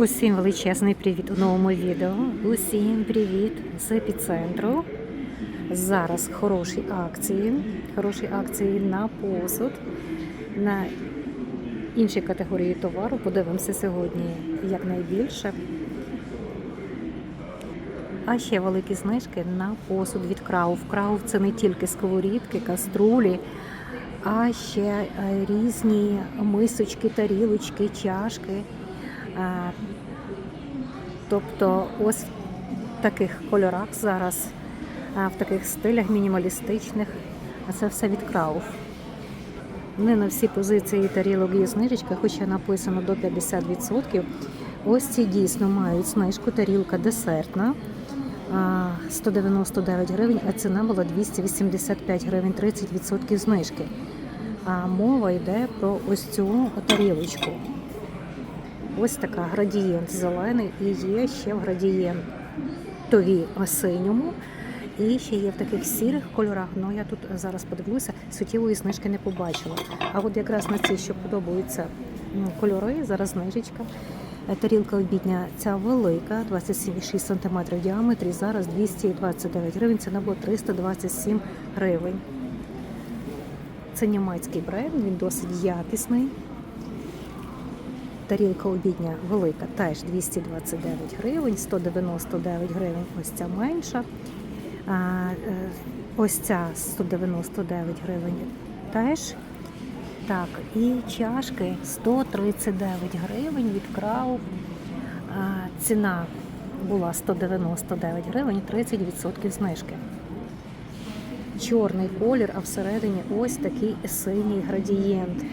Усім величезний привіт у новому відео. Усім привіт з епіцентру. Зараз хороші акції. Хороші акції на посуд, на інші категорії товару. Подивимося сьогодні якнайбільше. А ще великі знижки на посуд від Крауф. Крауф це не тільки сковорідки, каструлі, а ще е, різні мисочки, тарілочки, чашки. Е, Тобто ось в таких кольорах зараз, е, в таких стилях мінімалістичних, а це все від Крауф. Не на всі позиції тарілок є знижечка, хоча написано до 50%. Ось ці дійсно мають знижку, тарілка десертна. 199 гривень, а ціна була 285 гривень, 30% знижки. А мова йде про ось цю тарілочку. Ось така градієнт зелений і є ще в градієнтові синьому. І ще є в таких сірих кольорах. Ну я тут зараз подивлюся, суттєвої знижки не побачила. А от якраз на ці, що подобаються кольори, зараз знижечка. Тарілка обідня ця велика, 27,6 см в діаметрі. Зараз 229 гривень. Ціна була 327 гривень. Це німецький бренд, він досить якісний. Тарілка обідня велика, теж 229 гривень, 199 гривень, ось ця менша. Е, ось ця 199 гривень теж. Так, і чашки 139 гривень від. Ціна була 199 гривень, 30% знижки. Чорний колір, а всередині ось такий синій градієнт.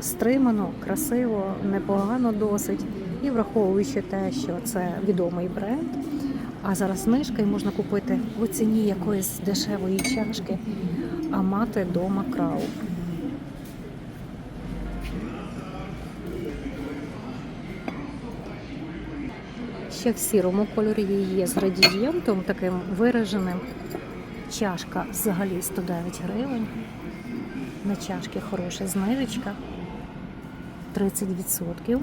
Стримано, красиво, непогано досить. І враховуючи те, що це відомий бренд, а зараз знижка і можна купити у ціні якоїсь дешевої чашки, а мати дома крау. Ще в сірому кольорі є з градієнтом таким вираженим. Чашка взагалі 109 гривень. На чашки хороша знижечка 30%.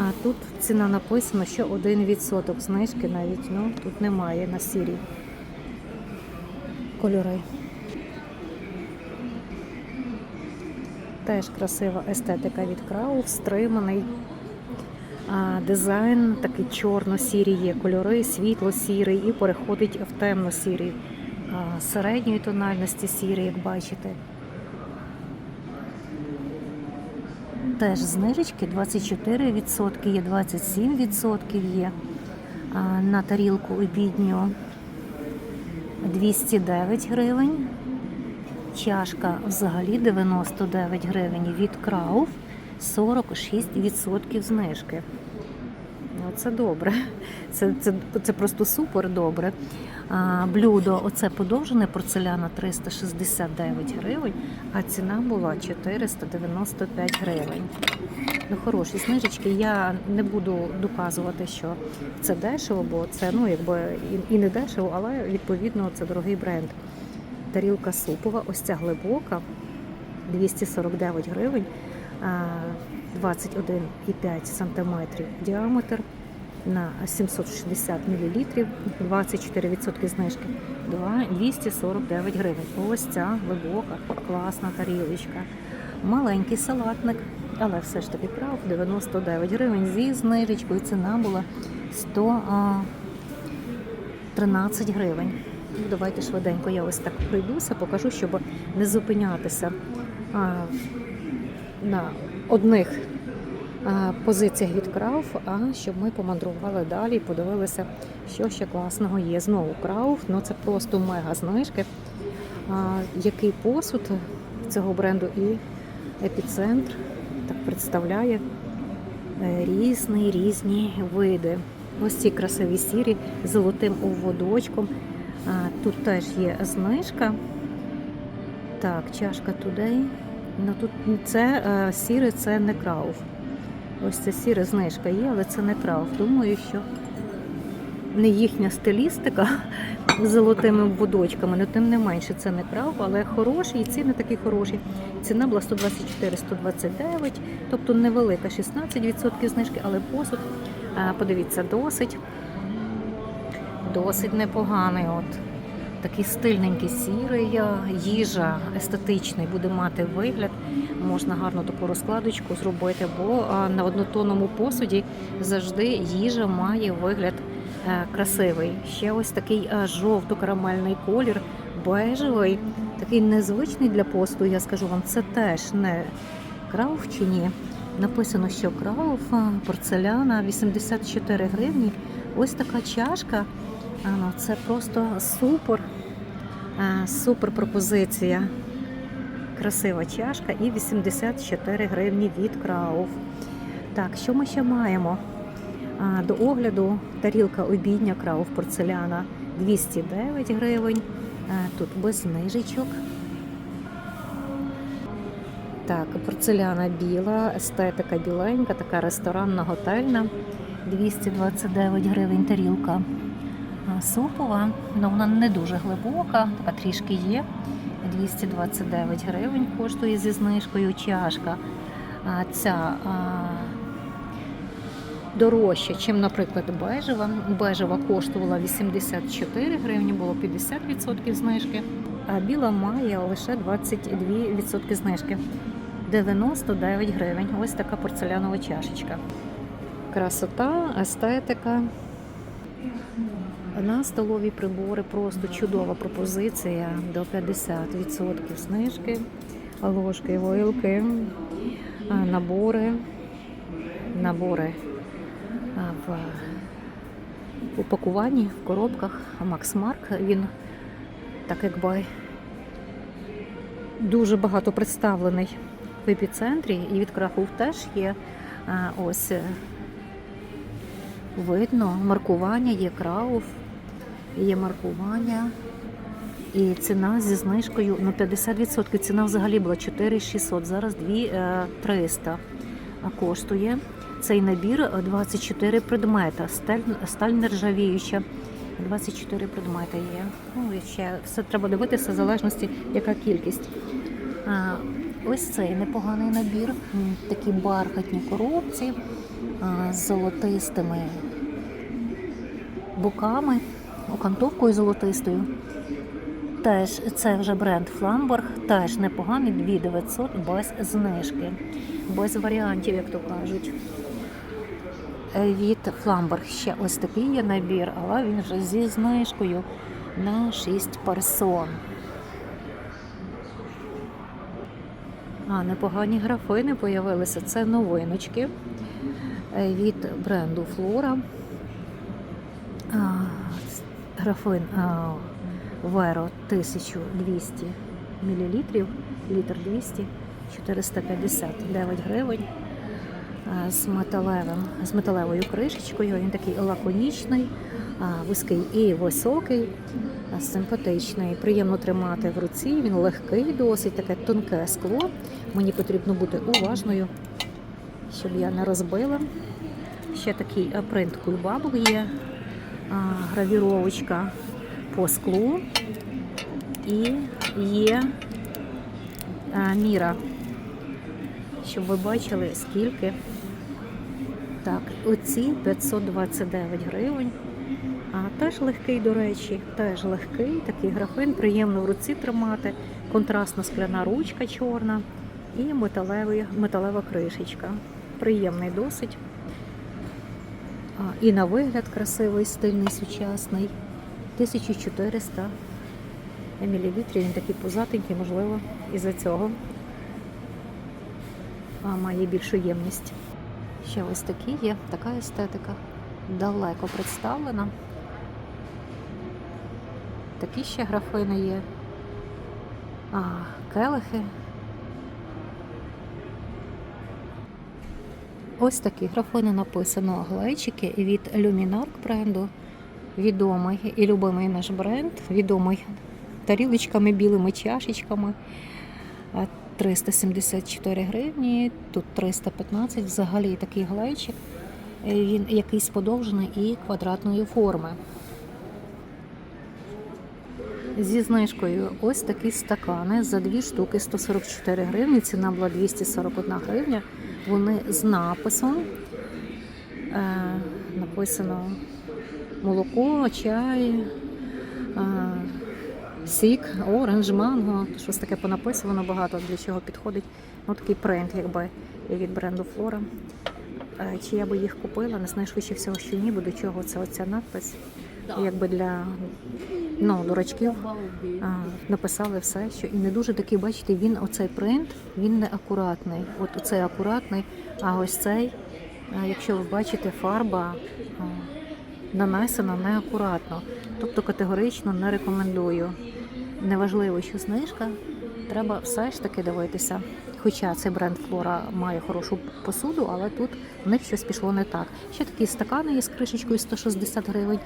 А тут ціна написано, що 1% знижки навіть ну, тут немає на сірі кольори. Теж красива естетика від крау, стриманий. Дизайн такий чорно-сірі є кольори, світло-сірий і переходить в темно-сірий. Середньої тональності сірий, як бачите. Теж знижечки 24%, є 27% є. На тарілку обідню 209 гривень. Чашка взагалі 99 гривень від Крауф, 46% знижки. Ну, Це добре. Це, це, це просто супер добре. А, блюдо, оце подовжене порцеляна 369 гривень, а ціна була 495 гривень. Ну, хороші знижечки. Я не буду доказувати, що це дешево, бо це ну, якби і, не дешево, але відповідно це дорогий бренд. Тарілка супова, ось ця глибока, 249 гривень, 21,5 см діаметр на 760 мл, 24% знижки, 249 гривень. Ось ця глибока, класна тарілочка. Маленький салатник, але все ж таки прав, 99 гривень зі знижечкою. Ціна була 113 гривень. Ну, Давайте швиденько я ось так пройдуся, покажу, щоб не зупинятися на одних позиціях від Крауф, а щоб ми помандрували далі і подивилися, що ще класного є. Знову Крауф, ну це просто мега знижки. Який посуд цього бренду і епіцентр так представляє е, різні різні види. Ось ці красиві сірі з золотим обводочком. А, Тут теж є знижка. Так, чашка Today. Ну тут це е, сіре, це не крауф. Ось це сіре знижка є, але це не крауф. Думаю, що не їхня стилістика, з золотими обводочками. Ну, тим не менше, це не крав, але хороший, і ціни такі хороші. Ціна була 124-129, тобто невелика 16% знижки, але посуд, а, подивіться, досить, досить непоганий. От. Такий стильненький сірий, їжа естетичний буде мати вигляд. Можна гарну таку розкладочку зробити, бо на однотонному посуді завжди їжа має вигляд е, красивий. Ще ось такий е, жовто-карамельний колір, бежевий, такий незвичний для посуду. Я скажу вам, це теж не крауф чи ні. Написано, що крауф, порцеляна 84 гривні. Ось така чашка. Ну, це просто супер. Супер пропозиція. Красива чашка і 84 гривні від Крауф. Так, що ми ще маємо? До огляду тарілка обідня Крауф порцеляна 209 гривень. Тут без знижечок. Так, порцеляна біла, естетика біленька, така ресторанна готельна. 229 гривень тарілка. Супова, ну вона не дуже глибока, така трішки є. 229 гривень коштує зі знижкою чашка. А ця а, дорожча, ніж, наприклад, бежева. Бежева коштувала 84 гривні, було 50% знижки, а біла має лише 22% знижки. 99 гривень. Ось така порцелянова чашечка. Красота, естетика. На столові прибори. Просто чудова пропозиція до 50% знижки, ложки, вилки, набори, набори в упакуванні, в коробках. Макс Марк, він так якби дуже багато представлений в епіцентрі. І від Крахов теж є ось е, видно маркування, є крауф, є маркування. І ціна зі знижкою ну 50%. Ціна взагалі була 4600, зараз 2300 коштує. Цей набір е, 24 предмета, сталь, сталь нержавіюча. 24 предмети є. Ну, ще все треба дивитися в залежності, яка кількість. А, ось цей непоганий набір. Такі бархатні коробці а, з золотистими боками, окантовкою золотистою. Теж це вже бренд Фламберг, теж непоганий 2900 без знижки, без варіантів, як то кажуть. Е, Від Фламберг ще ось такий є набір, але він вже зі знижкою на 6 персон. А, непогані графини появилися. Це новиночки е, від бренду Флора. Графин а, Веро 1200 мл, літр 200, 459 гривень. А, З металевим, з металевою кришечкою. Він такий лаконічний, а, вузький і високий, симпатичний. Приємно тримати в руці. Він легкий, досить таке тонке скло. Мені потрібно бути уважною, щоб я не розбила. Ще такий принт кульбабок є, гравіровочка по склу. І є міра, щоб ви бачили, скільки. Так, оці 529 гривень. А теж легкий, до речі, теж легкий, такий графин, приємно в руці тримати, контрастна скляна ручка чорна і металевий, металева кришечка. Приємний досить. І на вигляд красивий, стильний, сучасний. 1400 мл. Він такий пузатенький, можливо, із-за цього а, має більшу ємність. Ще ось такі є, така естетика. Далеко представлена. Такі ще графини є. А, келихи. Ось такі графини написано глечики від Luminark бренду. Відомий і любимий наш бренд, відомий тарілочками, білими чашечками. 374 гривні, тут 315, взагалі такий глечик. Е, Він якийсь подовжений і квадратної форми. Зі знижкою ось такі стакани за дві штуки 144 гривні. Ціна була 241 гривня. Вони з написом. Е, написано молоко, чай, е, сік, оранж, манго. Щось таке понаписано багато для чого підходить. Ну, такий принт, якби від бренду Флора. Е, Чи я би їх купила, не знаю, швидше всього, що ні, до чого це оця надпис. Якби для ну, дурачків а, написали все, що і не дуже такий, бачите, він оцей принт, він не акуратний. От оцей акуратний, а ось цей, якщо ви бачите, фарба нанесена неакуратно. Тобто категорично не рекомендую. Неважливо, що знижка, треба все ж таки дивитися. Хоча цей бренд Флора має хорошу посуду, але тут в них щось пішло не так. Ще такі стакани є з кришечкою 160 гривень.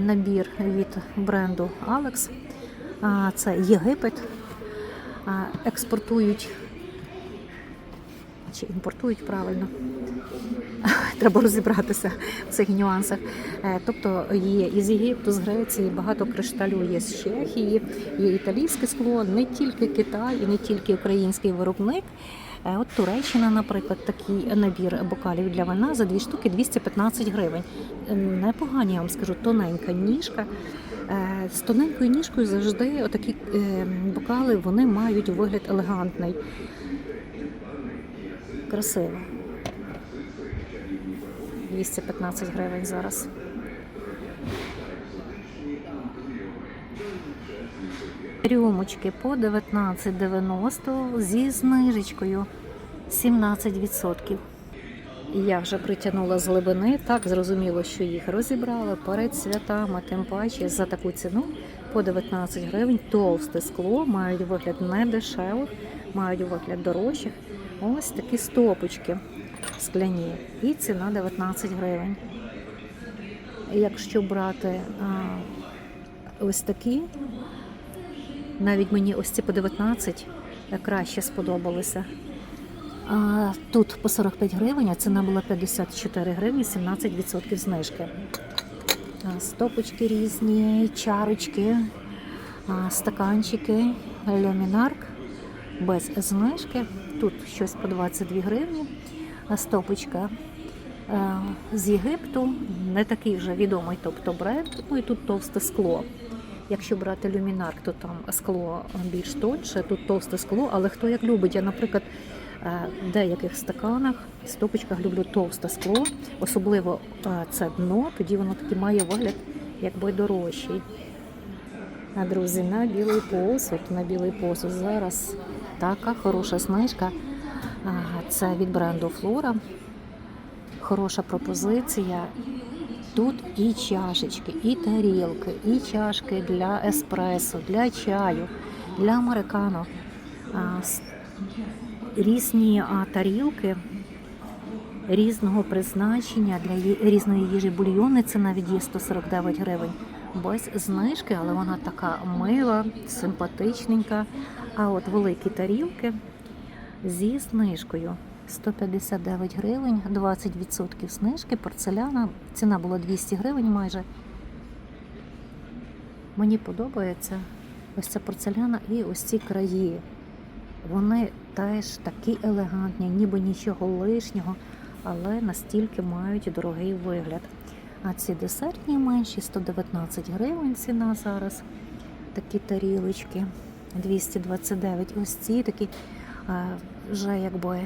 Набір від бренду Alex. Це Єгипет. Експортують чи імпортують правильно. Треба розібратися в цих нюансах. Е, Тобто є із Єгипту, з Греції, багато кришталю є з Чехії, є італійське скло, не тільки Китай і не тільки український виробник. Е, От Туреччина, наприклад, такий набір бокалів для вина за дві штуки 215 гривень. Е, Непогані, я вам скажу, тоненька ніжка. Е, З тоненькою ніжкою завжди отакі бокали вони мають вигляд елегантний. Красиво. 215 гривень зараз. Рюмочки по 19,90 зі знижечкою 17%. Я вже притягнула з глибини. Так зрозуміло, що їх розібрали перед святами, тим паче за таку ціну по 19 гривень. Товсте скло, мають вигляд не дешевих, мають вигляд дорожчих. Ось такі стопочки скляні. І ціна 19 гривень. Якщо брати а, ось такі, навіть мені ось ці по 19 краще сподобалися. А, тут по 45 гривень, а ціна була 54 гривні, 17% знижки. Стопочки різні, чарочки, стаканчики, лямінарк без знижки. Тут щось по 22 гривні. Стопочка з Єгипту, не такий вже відомий, тобто бренд. Ну і тут товсте скло. Якщо брати люмінарк, то там скло більш тоньше, тут товсте скло, але хто як любить. Я, наприклад, е, в деяких стаканах, стопочках люблю товсте скло, особливо е, це дно, тоді воно таки має вигляд якби дорожчий. А друзі, на білий посуд, на білий посуд зараз така хороша знижка. Це від бренду Флора. Хороша пропозиція. Тут і чашечки, і тарілки, і чашки для еспресо, для чаю, для американо. Різні тарілки різного призначення для різної їжі бульйони. Це навіть є 149 гривень. Без знижки, але вона така мила, симпатичненька. А от великі тарілки зі знижкою 159 гривень, 20% знижки, порцеляна. Ціна була 200 гривень майже. Мені подобається ось ця порцеляна і ось ці краї. Вони теж такі елегантні, ніби нічого лишнього, але настільки мають дорогий вигляд. А ці десертні менші 119 гривень ціна зараз. Такі тарілочки 229. Ось ці такі вже якби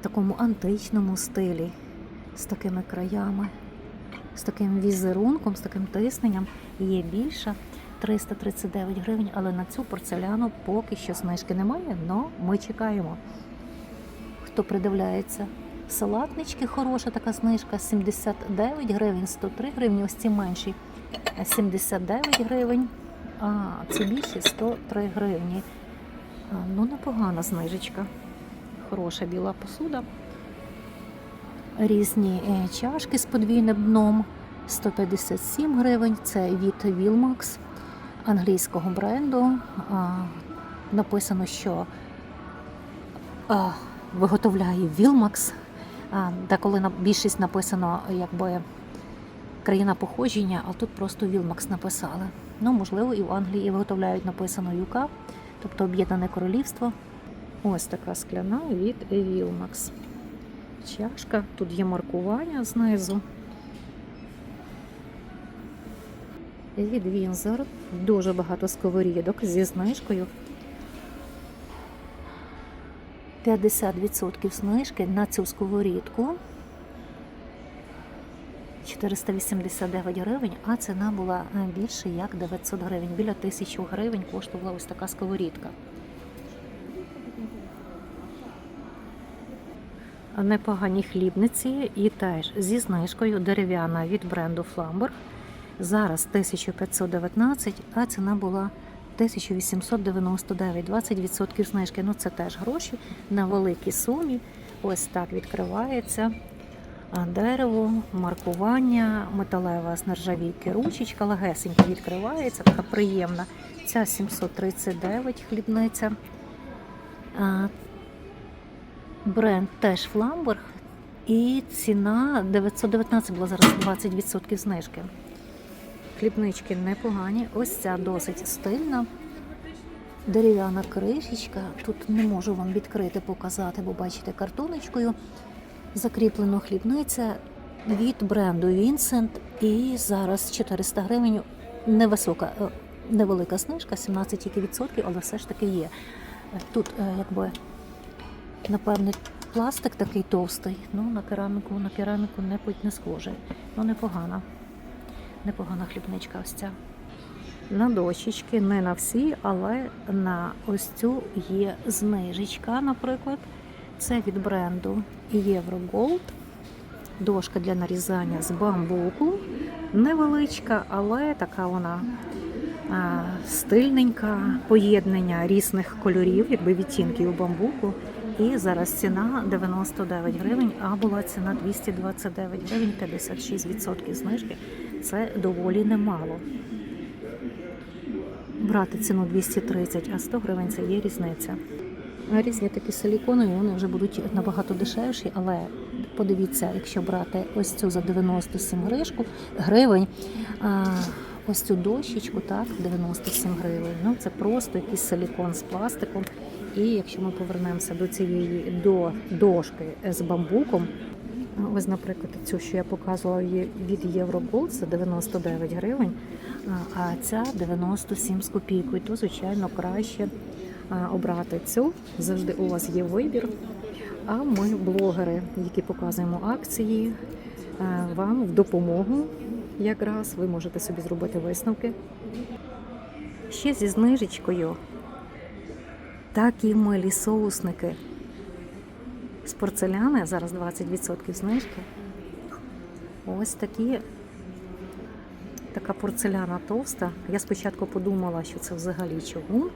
в такому античному стилі, з такими краями, з таким візерунком, з таким тисненням. Є більша 339 гривень, але на цю порцеляну поки що знижки немає, але ми чекаємо. Хто придивляється? Салатнички хороша така знижка 79 гривень, 103 гривні, ось ці менші 79 гривень, а ці більші 103 гривні. Ну, непогана знижечка. Хороша біла посуда. Різні е, чашки з подвійним дном 157 гривень. Це від Wilmax англійського бренду. Написано, що виготовляє Wilmax. А, Деколи на більшість написано якби країна походження, а тут просто Wilmax написали. Ну, можливо, і в Англії виготовляють написано UK, тобто Об'єднане Королівство. Ось така скляна від Evilmax. Чашка. Тут є маркування знизу. Від Вінзор. Дуже багато сковорідок зі знижкою. 50% знижки на цю сковорідку. 489 гривень, а ціна була е, більше як 900 гривень. Біля 1000 гривень коштувала ось така сковорідка. Непогані хлібниці і теж зі знижкою дерев'яна від бренду Flamberg. Зараз 1519, а ціна була 1899, 20% знижки. Ну це теж гроші на великій сумі. Ось так відкривається. Дерево, маркування, металева з нержавійки, ручечка легесенько відкривається, така приємна. Ця 739 хлібниця. Бренд теж Фламберг. І ціна 919 була зараз 20% знижки. Хлібнички непогані. Ось ця досить стильна. Дерев'яна кришечка. Тут не можу вам відкрити, показати, бо бачите картоночкою. Закріплено хлібниця від бренду Vincent. І зараз 400 гривень. Невисока, е, невелика знижка, 17 тільки відсотків, але все ж таки є. Тут, е, якби, напевне, пластик такий товстий. Ну, на кераміку, на кераміку не, не схоже. Ну, непогана. Непогана хлібничка ось ця. На дощечки, не на всі, але на ось цю є знижечка, наприклад. Це від бренду Євроголд. Дошка для нарізання з бамбуку. Невеличка, але така вона стильненька, поєднання різних кольорів, якби відтінків бамбуку. І зараз ціна 99 гривень, а була ціна 229 гривень, 56% знижки. Це доволі немало. Брати ціну 230, а 100 гривень це є різниця. Різні такі силіконові, вони вже будуть набагато дешевші, але подивіться, якщо брати ось цю за 97 гришку, гривень, ось цю дощечку, так, 97 гривень. Ну це просто якийсь силікон з пластиком. І якщо ми повернемося до цієї до дошки з бамбуком, ось, наприклад, цю, що я показувала від Євроголд, це 99 гривень, а ця 97 з копійкою. То, звичайно, краще обрати цю. Завжди у вас є вибір. А ми, блогери, які показуємо акції, вам в допомогу якраз ви можете собі зробити висновки. Ще зі знижечкою такі милі соусники з порцеляни, зараз 20% знижки. Ось такі, така порцеляна товста. Я спочатку подумала, що це взагалі чугун.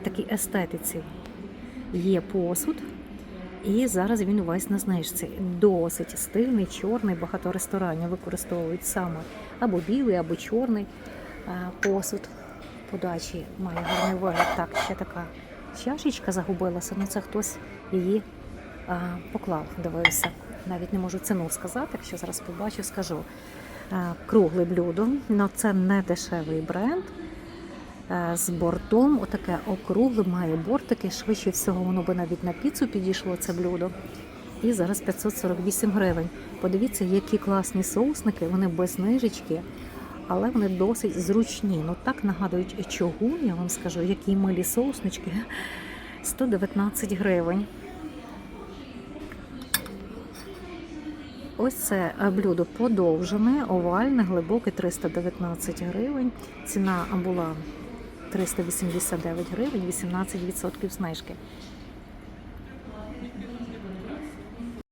В такій естетиці є посуд. І зараз він увесь на знижці. Досить стильний, чорний. Багато ресторанів використовують саме або білий, або чорний посуд. Подачі має гарний вигляд. Так, ще така чашечка загубилася, ну це хтось її а, поклав, дивився. Навіть не можу ціну сказати, якщо зараз побачу, скажу. Кругле блюдо, але це не дешевий бренд. З бортом, отаке округле, має бортики. Швидше всього, воно би навіть на піцу підійшло це блюдо. І зараз 548 гривень. Подивіться, які класні соусники, вони без знижечки, але вони досить зручні. Ну так нагадують чогун, я вам скажу, які милі соуснички. 119 гривень. Ось це блюдо подовжене, овальне, глибоке 319 гривень. Ціна була 389 гривень, 18% знижки.